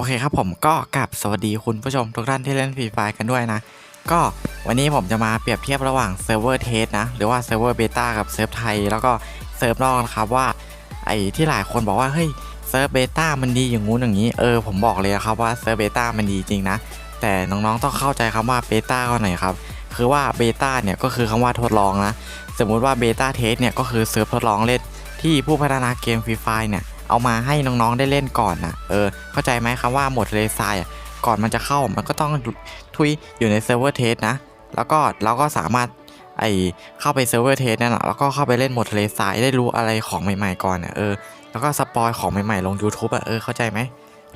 โอเคครับผมก็กลับสวัสดีคุณผู้ชมทุกท่านที่เล่นฟรีไฟกันด้วยนะ ก็วันนี้ผมจะมาเปรียบเทียบระหว่างเซิร์ฟเวอร์เทสนะ หรือว่าเซิร์ฟเวอร์เบต้ากับเซิร์ฟไทย แล้วก็เซิร์ฟนอกนะครับว่าไอ้ที่หลายคนบอกว่าเฮ้ยเซิร์ฟเบต้ามันดีอย่างงู้นอย่างนี้เออผมบอกเลยครับว่าเซิร์ฟเบต้ามันดีจริงนะ แต่น้องๆต้องเข้าใจคำว่าเบต้าก็หน่อยครับคือว่าเบต้าเนี่ยก็คือคำว่าทดลองนะ สมมุติว่าเบต้าเทสเนี่ยก็คือเซิร์ฟทดลองเล่นที่ผู้พัฒนาเกมฟรีไฟเนี่ย เอามาให้น้องๆได้เล่นก่อนนะเออ เข้าใจไหมครับว่าหมดเลทรายอะก่อนมันจะเข้ามันก็ต้องทุยอยู่ในเซิร์ฟเวอร์เทสนะ แล้วก็เราก็สามารถไอเข้าไปเซิร์ฟเวอร์เทสนั่นแหละแล้วก็เข้าไปเล่นหมดเลทรายได้รู้อะไรของใหม่ๆก่อนอะเออแล้วก็สปอยของใหม่ๆลง YouTube อะเออเข้าใจไหม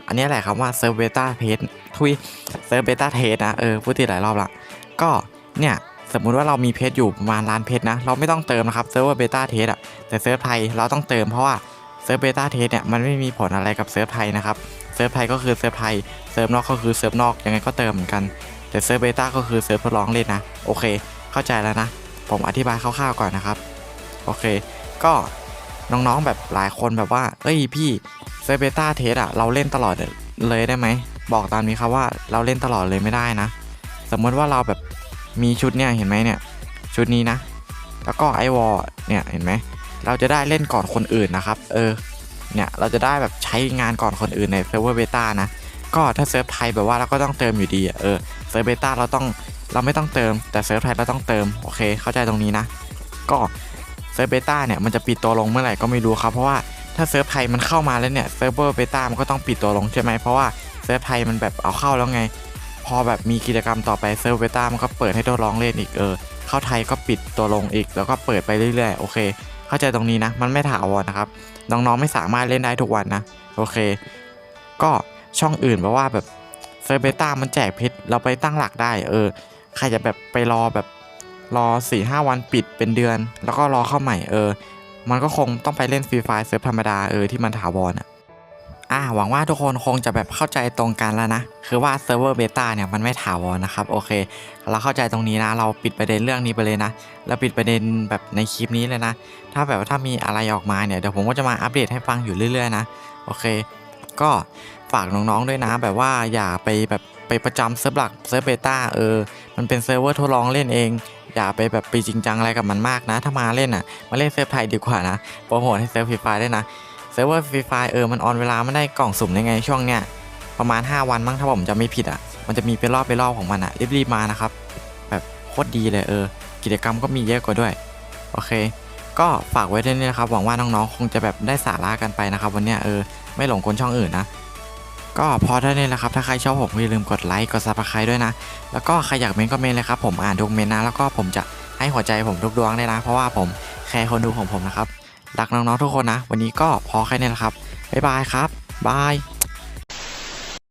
อันนี้แหละครับว่าเซิร์ฟเบต้าเทสทุยเซิร์ฟเบต้าเทสนะเออพูดติดหลายรอบละก็เนี่ยสมมุติว่าเรามีเพชรอยู่ประมาณล้านเพชรนะ เราไม่ต้องเติมนะครับเซิร์ฟเวอร์เบต้าเทสอะแต่เซิร์ฟไทยเราต้องเติมเพราะว่า เซิร์ฟเบต้าเทสเนี่ยมันไม่มีผลอะไรกับเซิร์ฟไทยนะครับ เซิร์ฟไทยก็คือเซิร์ฟไทย เซิร์ฟนอกก็คือเซิร์ฟนอกยังไงก็เติมเหมือนกัน แต่เซิร์ฟเบต้าก็คือเซิร์ฟทดลองเล่นนะ โอเค เข้าใจแล้วนะ ผมอธิบายคร่าวๆก่อนนะครับ โอเค ก็น้องๆแบบหลายคนแบบว่า เอ้ยพี่เซิร์ฟเบต้าเทสอะเราเล่นตลอดเลยได้ไหม บอกตามนี้ครับว่าเราเล่นตลอดเลยไม่ได้นะ สมมติว่าเราแบบมีชุดเนี่ยเห็นไหมเนี่ย ชุดนี้นะ แล้วก็ไอวอลเนี่ยเห็นไหม เราจะได้เล่นก่อนคนอื่นนะครับ เออ เนี่ย เราจะได้แบบใช้งานก่อนคนอื่นในเซิร์ฟเวอร์เบต้านะ ก็ถ้าเซิร์ฟไทยแบบว่าเราก็ต้องเติมอยู่ดีเออ เซิร์ฟเบต้าเราต้องเราไม่ต้องเติม แต่เซิร์ฟไทยเราต้องเติม โอเค เข้าใจตรงนี้นะ ก็เซิร์ฟเบต้าเนี่ยมันจะปิดตัวลงเมื่อไหร่ก็ไม่รู้ครับ เพราะว่าถ้าเซิร์ฟไทยมันเข้ามาแล้วเนี่ย เซิร์ฟเวอร์เบต้ามันก็ต้องปิดตัวลงใช่ไหมเพราะว่าเซิร์ฟไทยมันแบบเอาเข้าแล้วไง พอแบบมีกิจกรรมต่อไปเซิร์ฟเบต้ามันก็เปิดให้ทดลองเล่นอีกเออ เข้าไทยก็ปิดตัวลงอีก แล้วก็เปิดไปเรื่อยๆ โอเค เข้าใจตรงนี้นะ มันไม่ถาวรนะครับ น้องๆไม่สามารถเล่นได้ทุกวันนะ โอเค ก็ช่องอื่นเพราะว่าแบบเซอร์เบต้ามันแจกเพชรเราไปตั้งหลักได้ เออ ใครจะแบบไปรอแบบรอ4ี่ห้าวันปิดเป็นเดือน แล้วก็รอเข้าใหม่ เออ มันก็คงต้องไปเล่นฟรีไฟล์เซิร์ฟธรรมดา เออ ที่มันถาวรอะ อ่าหวังว่าทุกคนคงจะแบบเข้าใจตรงกันแล้วนะ คือว่าเซิร์ฟเวอร์เบต้าเนี่ยมันไม่ถาวรนะครับ โอเค เราเข้าใจตรงนี้นะ เราปิดประเด็นเรื่องนี้ไปเลยนะ เราปิดประเด็นแบบในคลิปนี้เลยนะ ถ้าแบบถ้ามีอะไรออกมาเนี่ย เดี๋ยวผมก็จะมาอัปเดตให้ฟังอยู่เรื่อยๆนะ โอเค ก็ฝากน้องๆด้วยนะ แบบว่าอย่าไปแบบไปประจำเซิร์ฟหลักเซิร์ฟเบต้าเออ มันเป็นเซิร์ฟเวอร์ทดลองเล่นเองอย่าไปแบบไปจริงจังอะไรกับมันมากนะ ถ้ามาเล่นอะ มาเล่นเซิร์ฟไทยดีกว่านะ โปรโมทให้เซิร์ฟฟรีไฟได้นะ เซิร์ฟเวอร์ฟรีไฟเออมันออนเวลาไม่ได้กล่องสุ่มได้ไงช่วงเนี้ยประมาณ 5 วันมั้งถ้าผมจะไม่ผิดอะ มันจะมีเป็นรอบเป็นรอบของมันอะรีบๆมานะครับ แบบโคตรดีเลยเออ กิจกรรมก็มีเยอะกว่าด้วย โอเค ก็ฝากไว้ด้วยนะครับ หวังว่าน้องๆ คงจะแบบได้สาระกันไปนะครับ วันเนี้ยเออไม่หลงกลช่องอื่นนะ ก็พอเท่านี้แหละครับ ถ้าใครชอบผมอย่าลืมกดไลค์กดซับสไครต์ด้วยนะ แล้วก็ใครอยากเมนก็เมนเลยครับผมอ่านทุกเมนนะแล้วก็ผมจะให้หัวใจผมทุกดวงเลยนะ เพราะว่าผมแคร์คนดูของผมนะครับ รักน้องๆทุกคนนะ วันนี้ก็พอแค่นี้แหละครับบ๊ายบายครับบาย